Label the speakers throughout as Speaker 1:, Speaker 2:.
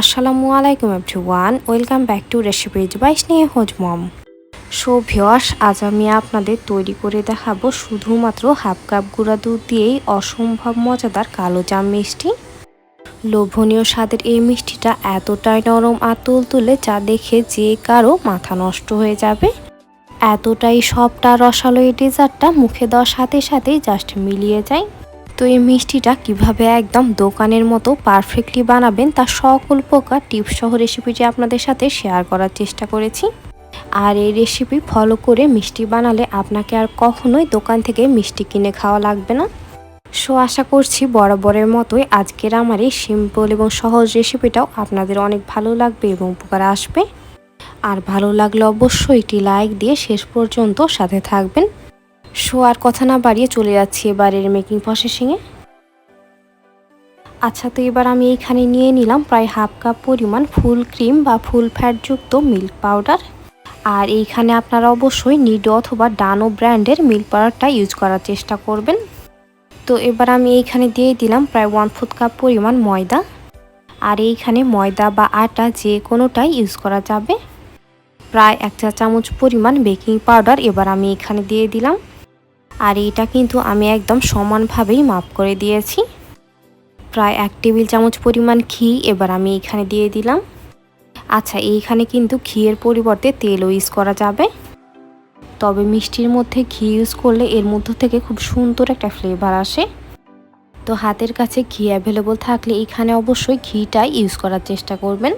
Speaker 1: আসসালামু আলাইকুম everyone, welcome back to recipes by Snehaj mom. So viewers আজ আমি আপনাদের তৈরি করে দেখাবো শুধুমাত্র হাফ কাপ গুঁড়া দুধ দিয়েই অসম্ভব মজাদার কালো জাম মিষ্টি। লোভনীয় স্বাদের এই মিষ্টিটা এতটাই নরম আর তুলতুলে যা দেখে যে কারও মাথা নষ্ট হয়ে যাবে। এতটাই সবটা রসালো এই ডেজার্টটা মুখে দেওয়ার সাথে সাথেই জাস্ট মিলিয়ে যায়। তো এই মিষ্টিটা কীভাবে একদম দোকানের মতো পারফেক্টলি বানাবেন তার সকল প্রকার টিপস সহ রেসিপিটি আপনাদের সাথে শেয়ার করার চেষ্টা করেছি। আর এই রেসিপি ফলো করে মিষ্টি বানালে আপনাকে আর কখনোই দোকান থেকে মিষ্টি কিনে খাওয়া লাগবে না। সো আশা করছি বরাবরের মতোই আজকের আমার এই সিম্পল এবং সহজ রেসিপিটাও আপনাদের অনেক ভালো লাগবে এবং উপকার আসবে। আর ভালো লাগলে অবশ্যই একটি লাইক দিয়ে শেষ পর্যন্ত সাথে থাকবেন। সো আর কথা না বাড়িয়ে চলে যাচ্ছি এবারের মেকিং প্রসেসিংয়ে আচ্ছা তো এবার আমি এইখানে নিয়ে নিলাম প্রায় হাফ কাপ পরিমাণ ফুল ক্রিম বা ফুল ফ্যাটযুক্ত মিল্ক পাউডার। আর এইখানে আপনারা অবশ্যই নিডো অথবা ডানো ব্র্যান্ডের মিল্ক পাউডারটা ইউজ করার চেষ্টা করবেন। তো এবার আমি এইখানে দিয়ে দিলাম প্রায় ওয়ান ফোর্থ কাপ পরিমাণ ময়দা। আর এইখানে ময়দা বা আটা যে কোনোটাই ইউজ করা যাবে। প্রায় এক চা চামচ পরিমাণ বেকিং পাউডার এবার আমি এখানে দিয়ে দিলাম। আর এটা কিন্তু আমি একদম সমানভাবেই মাপ করে দিয়েছি। প্রায় এক টেবিল চামচ পরিমাণ ঘি এবার আমি এখানে দিয়ে দিলাম। আচ্ছা এইখানে কিন্তু ঘিয়ের পরিবর্তে তেলও ইউজ করা যাবে। তবে মিষ্টির মধ্যে ঘি ইউজ করলে এর মধ্য থেকে খুব সুন্দর একটা ফ্লেভার আসে। তো হাতের কাছে ঘি অ্যাভেলেবল থাকলে এখানে অবশ্যই ঘিটাই ইউজ করার চেষ্টা করবেন।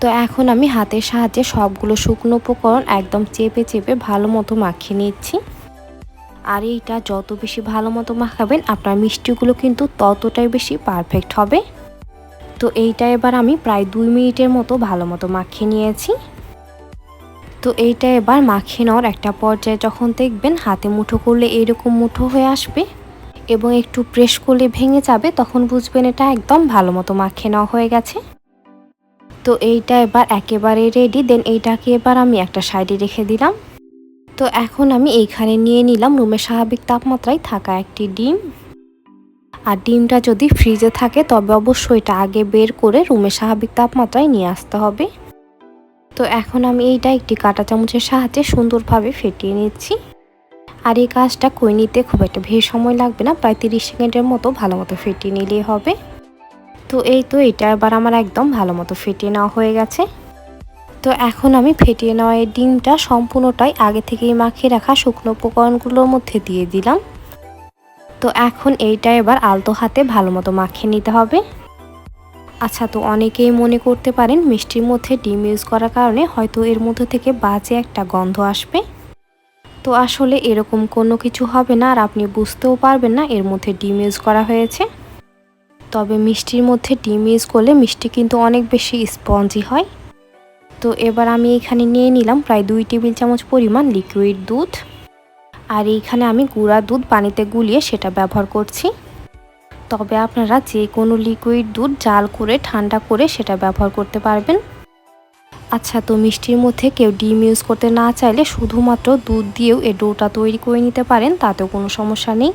Speaker 1: তো এখন আমি হাতের সাহায্যে সবগুলো শুকনো উপকরণ একদম চেপে চেপে ভালো মতো মাখিয়ে নিচ্ছি। আর এইটা যত বেশি ভালো মতো মাখাবেন, আপনার মিষ্টিগুলো কিন্তু ততটাই বেশি পারফেক্ট হবে। তো এইটা এবার আমি প্রায় দুই মিনিটের মতো ভালো মতো মাখিয়ে নিয়েছি। তো এইটা এবার মাখিয়ে নেওয়ার একটা পর্যায়ে যখন দেখবেন হাতে মুঠো করলে এইরকম মুঠো হয়ে আসবে এবং একটু প্রেস করলে ভেঙে যাবে, তখন বুঝবেন এটা একদম ভালো মতো মাখিয়ে নেওয়া হয়ে গেছে। তো এইটা এবার একেবারে রেডি দেন এইটাকে এবার আমি একটা সাইডে রেখে দিলাম। তো এখন আমি এইখানে নিয়ে নিলাম রুমের স্বাভাবিক তাপমাত্রায় থাকা একটি ডিম। আর ডিমটা যদি ফ্রিজে থাকে, তবে অবশ্যই এটা আগে বের করে রুমের স্বাভাবিক তাপমাত্রায় নিয়ে আসতে হবে। তো এখন আমি এইটা একটি কাঁটা চামচের সাহায্যে সুন্দরভাবে ফেটিয়ে নিচ্ছি। আর এই কাজটা করে নিতে খুব একটা বেশি সময় লাগবে না, প্রায় তিরিশ সেকেন্ডের মতো ভালো মতো ফেটিয়ে নিলেই হবে। তো এই তো এটা এবার আমার একদম ভালো মতো ফেটিয়ে নেওয়া হয়ে গেছে। তো এখন আমি ফেটিয়ে নেওয়া এই ডিমটা সম্পূর্ণটাই আগে থেকেই মাখিয়ে রাখা শুকনো উপকরণগুলোর মধ্যে দিয়ে দিলাম। তো এখন এইটা এবার আলতো হাতে ভালো মতো মাখিয়ে নিতে হবে। আচ্ছা তো অনেকেই মনে করতে পারেন মিষ্টির মধ্যে ডিম ইউজ করার কারণে হয়তো এর মধ্যে থেকে বাজে একটা গন্ধ আসবে। তো আসলে এরকম কোনো কিছু হবে না আর আপনি বুঝতেও পারবেন না এর মধ্যে ডিম ইউজ করা হয়েছে। তবে মিষ্টির মধ্যে ডিম ইউজ করলে মিষ্টি কিন্তু অনেক বেশি স্পঞ্জি হয়। তো এবার আমি এখানে নিয়ে নিলাম প্রায় দুই টেবিল চামচ পরিমাণ লিকুইড দুধ। আর এইখানে আমি গুঁড়া দুধ পানিতে গুলিয়ে সেটা ব্যবহার করছি। তবে আপনারা যে কোনো লিকুইড দুধ জাল করে, ঠান্ডা করে সেটা ব্যবহার করতে পারবেন। আচ্ছা তো মিষ্টির মধ্যে কেউ ডিম ইউজ করতে না চাইলে শুধুমাত্র দুধ দিয়েও এই ডোটা তৈরি করে নিতে পারেন, তাতেও কোনো সমস্যা নেই।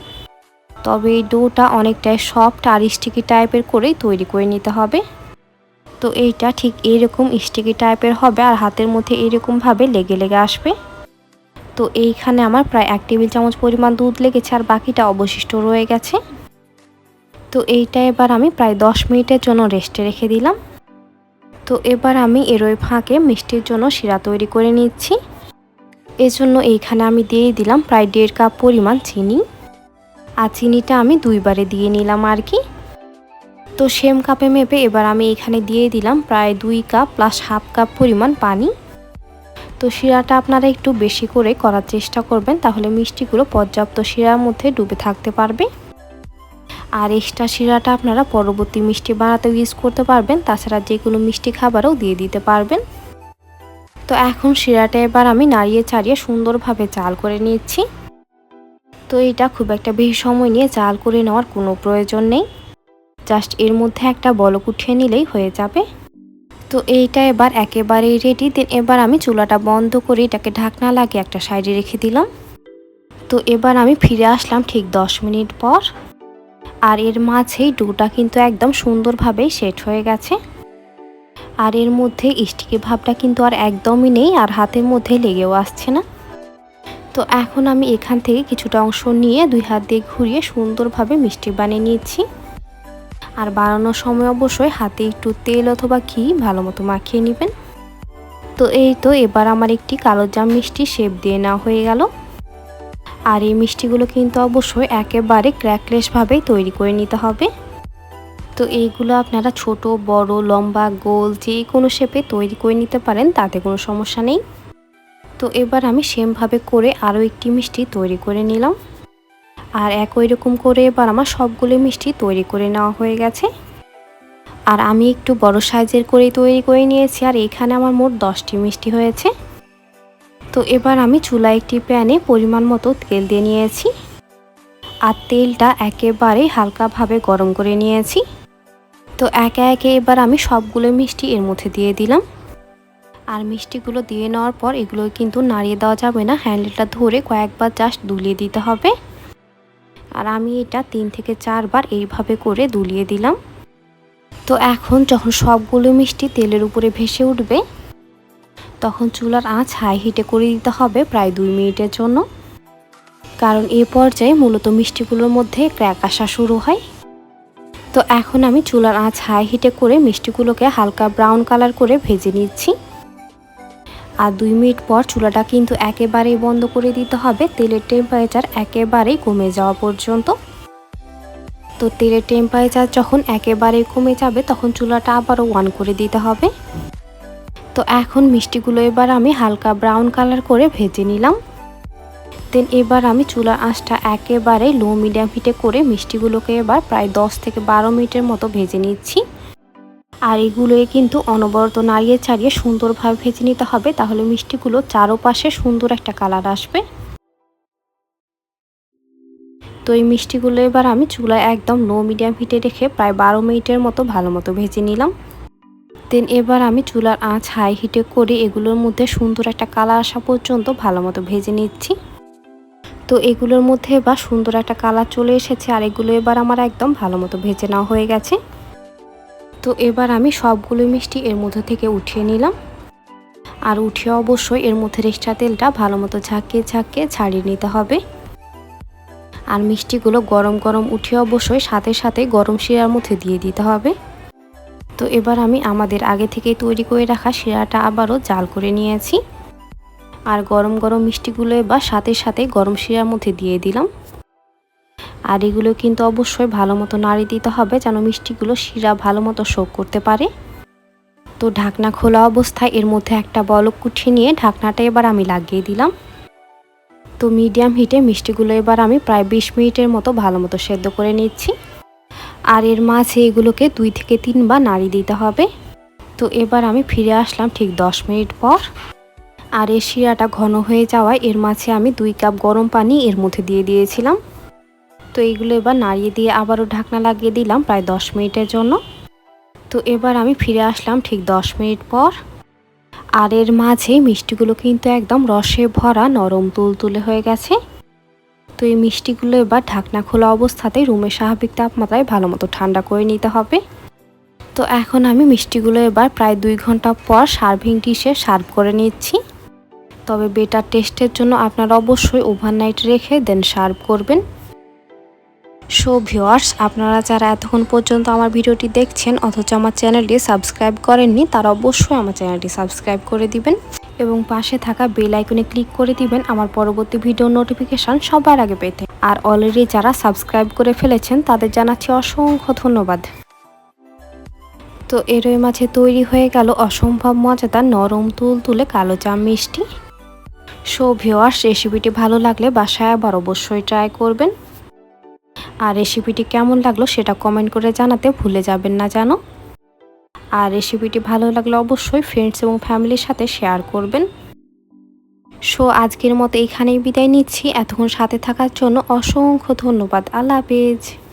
Speaker 1: তবে এই ডোটা অনেকটাই সফট আর স্টিকি টাইপের করেই তৈরি করে নিতে হবে। তো এইটা ঠিক এইরকম স্টিকি টাইপের হবে আর হাতের মধ্যে এইরকমভাবে লেগে লেগে আসবে। তো এইখানে আমার প্রায় এক টেবিল চামচ পরিমাণ দুধ লেগেছে আর বাকিটা অবশিষ্ট রয়ে গেছে। তো এইটা এবার আমি প্রায় দশ মিনিটের জন্য রেস্টে রেখে দিলাম। তো এবার আমি এরই ফাঁকে মিষ্টির জন্য শিরা তৈরি করে নিচ্ছি। এজন্য এইখানে আমি দিয়ে দিলাম প্রায় দেড় কাপ পরিমাণ চিনি। আর চিনিটা আমি দুইবারে দিয়ে নিলাম আর কি। তো সেম কাপে মেপে এবার আমি এখানে দিয়ে দিলাম প্রায় দুই কাপ প্লাস হাফ কাপ পরিমাণ পানি। তো শিরাটা আপনারা একটু বেশি করে করার চেষ্টা করবেন, তাহলে মিষ্টিগুলো পর্যাপ্ত শিরার মধ্যে ডুবে থাকতে পারবে। আর এক্সট্রা শিরাটা আপনারা পরবর্তী মিষ্টি বানাতেও ইউজ করতে পারবেন, তাছাড়া যে কোনো মিষ্টি খাবারও দিয়ে দিতে পারবেন। তো এখন শিরাটা এবার আমি নাড়িয়ে চাড়িয়ে সুন্দরভাবে চাল করে নিচ্ছি। তো এটা খুব একটা বেশি সময় নিয়ে চাল করে নেওয়ার কোনো প্রয়োজন নেই। জাস্ট এর মধ্যে একটা বলক উঠিয়ে নিলেই হয়ে যাবে। তো এইটা এবার একেবারেই রেডি দেন এবার আমি চুলাটা বন্ধ করে এটাকে ঢাকনা লাগিয়ে একটা সাইডে রেখে দিলাম। তো এবার আমি ফিরে আসলাম ঠিক দশ মিনিট পর। আর এর মাঝেই ডোটা কিন্তু একদম সুন্দরভাবেই সেট হয়ে গেছে। আর এর মধ্যে স্টিকি ভাবটা কিন্তু আর একদমই নেই আর হাতের মধ্যে লেগেও আসছে না। তো এখন আমি এখান থেকে কিছুটা অংশ নিয়ে দুই হাত দিয়ে ঘুরিয়ে সুন্দরভাবে মিষ্টি বানিয়ে নিয়েছি আর বানানোর সময় অবশ্যই হাতে একটু তেল অথবা ঘি ভালো মতো মাখিয়ে নেবেন। তো এই তো এবার আমার একটি কালো জাম মিষ্টি শেপ দিয়ে নেওয়া হয়ে গেল। আর এই মিষ্টিগুলো কিন্তু অবশ্যই একেবারে ক্র্যাকলেসভাবেই তৈরি করে নিতে হবে। তো এইগুলো আপনারা ছোট, বড়, লম্বা, গোল যে কোনো শেপে তৈরি করে নিতে পারেন, তাতে কোনো সমস্যা নেই। তো এবার আমি সেমভাবে করে আরও একটি মিষ্টি তৈরি করে নিলাম। আর একই রকম করে এবার আমার সবগুলো মিষ্টি তৈরি করে নেওয়া হয়ে গেছে। আর আমি একটু বড় সাইজের করেই তৈরি করে নিয়েছি, আর এখানে আমার মোট দশটি মিষ্টি হয়েছে। তো এবার আমি চুলা একটি প্যানে পরিমাণ মতো তেল দিয়ে নিয়েছি। আর তেলটা একেবারে হালকাভাবে গরম করে নিয়েছি। তো একে একে এবার আমি সবগুলো মিষ্টি এর মধ্যে দিয়ে দিলাম। আর মিষ্টিগুলো দিয়ে নেওয়ার পর এগুলো কিন্তু নাড়িয়ে দেওয়া যাবে না, হ্যান্ডেলটা ধরে কয়েকবার জাস্ট দুলিয়ে দিতে হবে। আর আমি এটা তিন থেকে চারবার এইভাবে করে দুলিয়ে দিলাম। তো এখন যখন সবগুলো মিষ্টি তেলের উপরে ভেসে উঠবে, তখন চুলার আঁচ হাই হিটে করে দিতে হবে প্রায় দুই মিনিটের জন্য। কারণ এ পর্যায়ে মূলত মিষ্টিগুলোর মধ্যে ক্র্যাক আসা শুরু হয়। তো এখন আমি চুলার আঁচ হাই হিটে করে মিষ্টিগুলোকে হালকা ব্রাউন কালার করে ভেজে নিচ্ছি। আর দুই মিনিট পর চুলাটা কিন্তু একেবারেই বন্ধ করে দিতে হবে। তেলের টেম্পারেচার একেবারেই কমে যাওয়া পর্যন্ত। তো তেলের টেম্পারেচার যখন একেবারেই কমে যাবে, তখন চুলাটা আবারও অন করে দিতে হবে। তো এখন মিষ্টিগুলো এবার আমি হালকা ব্রাউন কালার করে ভেজে নিলাম। দেন এবার আমি চুলার আঁচটা একেবারে লো মিডিয়াম হিটে করে মিষ্টিগুলোকে এবার প্রায় দশ থেকে বারো মিনিটের মতো ভেজে নিচ্ছি। আর এগুলোকে কিন্তু অনবরত নাড়িয়ে ছাড়িয়ে সুন্দরভাবে ভেজে নিতে হবে। তাহলে মিষ্টিগুলো চারোপাশে সুন্দর একটা কালার আসবে। তো এই মিষ্টিগুলো এবার আমি চুলায় একদম লো মিডিয়াম হিটে রেখে প্রায় বারো মিনিটের মতো ভালো মতো ভেজে নিলাম। দেন এবার আমি চুলার আঁচ হাই হিটে করে এগুলোর মধ্যে সুন্দর একটা কালার আসা পর্যন্ত ভালো মতো ভেজে নিচ্ছি। তো এগুলোর মধ্যে এবার সুন্দর একটা কালার চলে এসেছে আর এগুলো এবার আমার একদম ভালো মতো ভেজে নেওয়া হয়ে গেছে। তো এবার আমি সবগুলো মিষ্টি এর মধ্যে থেকে উঠিয়ে নিলাম। আর উঠিয়ে অবশ্যই এর মধ্যে রেক্সট্রা তেলটা ভালো মতো ঝাঁকিয়ে ঝাঁকিয়ে ছাড়িয়ে নিতে হবে। আর মিষ্টিগুলো গরম গরম উঠিয়ে অবশ্যই সাথে সাথে গরম শিরার মধ্যে দিয়ে দিতে হবে। তো এবার আমি আমাদের আগে থেকে তৈরি করে রাখা শিরাটা আবারও জাল করে নিয়েছি। আর গরম গরম মিষ্টিগুলো এবার সাথে সাথে গরম শিরার মধ্যে দিয়ে দিলাম। আর এগুলো কিন্তু অবশ্যই ভালো মতো নাড়ি দিতে হবে যেন মিষ্টিগুলো শিরা ভালো মতো শোক করতে পারে। তো ঢাকনা খোলা অবস্থায় এর মধ্যে একটা বলক কুঠি নিয়ে ঢাকনাটা এবার আমি লাগিয়ে দিলাম। তো মিডিয়াম হিটে মিষ্টিগুলো এবার আমি প্রায় বিশ মিনিটের মতো ভালো মতো সেদ্ধ করে নিচ্ছি। আর এর মাঝে এগুলোকে দুই থেকে তিনবার নাড়ি দিতে হবে। তো এবার আমি ফিরে আসলাম ঠিক দশ মিনিট পর। আর এই শিরাটা ঘন হয়ে যাওয়ায় এর মাঝে আমি দুই কাপ গরম পানি এর মধ্যে দিয়ে দিয়েছিলাম। তো এইগুলো এবার নাড়িয়ে দিয়ে আবারও ঢাকনা লাগিয়ে দিলাম প্রায় দশ মিনিটের জন্য। তো এবার আমি ফিরে আসলাম ঠিক দশ মিনিট পর। আর এর মাঝে মিষ্টিগুলো কিন্তু একদম রসে ভরা নরম তুলতুলে হয়ে গেছে। তো এই মিষ্টিগুলো এবার ঢাকনা খোলা অবস্থাতেই রুমের স্বাভাবিক তাপমাত্রায় ভালো মতো ঠান্ডা করে নিতে হবে। তো এখন আমি মিষ্টিগুলো এবার প্রায় দুই ঘণ্টা পর সার্ভিং ডিশে সার্ভ করে নিচ্ছি। তবে বেটার টেস্টের জন্য আপনারা অবশ্যই ওভারনাইট রেখে দেন সার্ভ করবেন। সো ভিওয়ার্স আপনারা যারা এতক্ষণ পর্যন্ত আমার ভিডিওটি দেখছেন, অথচ আমার চ্যানেলটি সাবস্ক্রাইব করেননি, তারা অবশ্যই আমার চ্যানেলটি সাবস্ক্রাইব করে দিবেন এবং পাশে থাকা বেল আইকনে ক্লিক করে দিবেন, আমার পরবর্তী ভিডিও নোটিফিকেশান সবার আগে পেতে। আর অলরেডি যারা সাবস্ক্রাইব করে ফেলেছেন, তাদের জানাচ্ছি অসংখ্য ধন্যবাদ। তো এরই মাঝে তৈরি হয়ে গেল অসম্ভব মজাদার নরম তুল তুলে কালো জাম মিষ্টি। সো ভিওয়ার্স রেসিপিটি ভালো লাগলে বাসায় আবার অবশ্যই ট্রাই করবেন। আর রেসিপিটি কেমন লাগল সেটা কমেন্ট করে জানাতে ভুলে যাবেন না, জানো? আর রেসিপিটি ভালো লাগলে অবশ্যই ফ্রেন্ডস এবং ফ্যামিলির সাথে শেয়ার করবেন। সো আজকের মতো এখানেই বিদায় নিচ্ছি। এতক্ষণ সাথে থাকার জন্য অসংখ্য ধন্যবাদ। আল্লাহ হাফেজ।